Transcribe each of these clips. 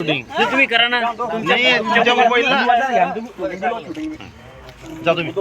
तुम्ही करा ना. नाही तुमच्या मोबाईलला जा तुम्ही.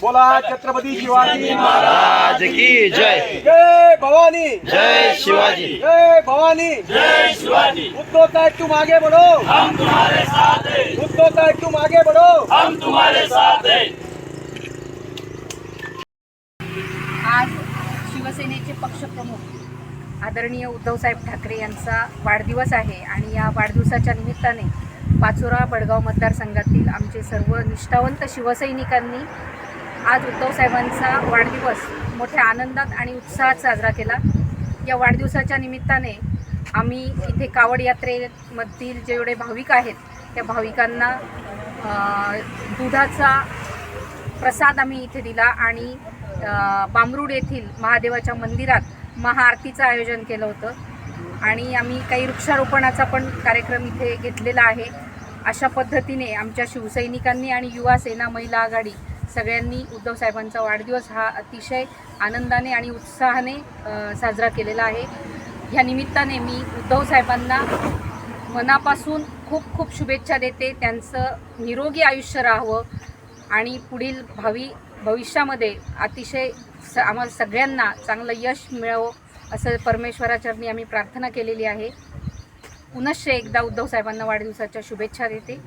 बोला छत्रपती शिवाजी महाराज की जय. जय भवानी. जय शिवाजी. जय भवानी. जय शिवाजी. उद्धव साहेब तुम आगे बढ़ो. हम तुम्हारे साथ हैं. उद्धव साहेब तुम आगे बढ़ो. आज शिवसेनेचे पक्षप्रमुख आदरणीय उद्धवसाहेब ठाकरे यांचा वाढदिवस आहे आणि या वाढदिवसाच्या निमित्ताने पाचोरा बडगाव मतदारसंघातील आमचे सर्व निष्ठावंत शिवसैनिकांनी आज उद्धवसाहेबांचा वाढदिवस मोठ्या आनंदात आणि उत्साहात साजरा केला. या वाढदिवसाच्या निमित्ताने आम्ही इथे कावड यात्रेमधील जेवढे भाविक आहेत त्या भाविकांना दुधाचा प्रसाद आम्ही इथे दिला आणि बांबरूड येथील महादेवाच्या मंदिरात महाआरतीचं आयोजन केलं होतं. आणि आम्ही काही वृक्षारोपणाचा पण कार्यक्रम इथे घेतलेला आहे. अशा पद्धतीने आमच्या शिवसैनिकांनी आणि युवा सेना महिला आघाडी सगळ्यांनी उद्धव साहेबांचा वाढदिवस हा अतिशय आनंदाने आणि उत्साहाने साजरा केलेला आहे. ह्या निमित्ताने मी उद्धव साहेबांना मनापासून खूप खूप शुभेच्छा देते. त्यांचं निरोगी आयुष्य राहावं आणि पुढील भावी भविष्यामध्ये अतिशय स आम्हाला सगळ्यांना चांगलं यश मिळावं असं परमेश्वराचरणी आम्ही प्रार्थना केलेली आहे. पुनश्च एकदा उद्धव साहेबांना वाढदिवसाच्या शुभेच्छा देते.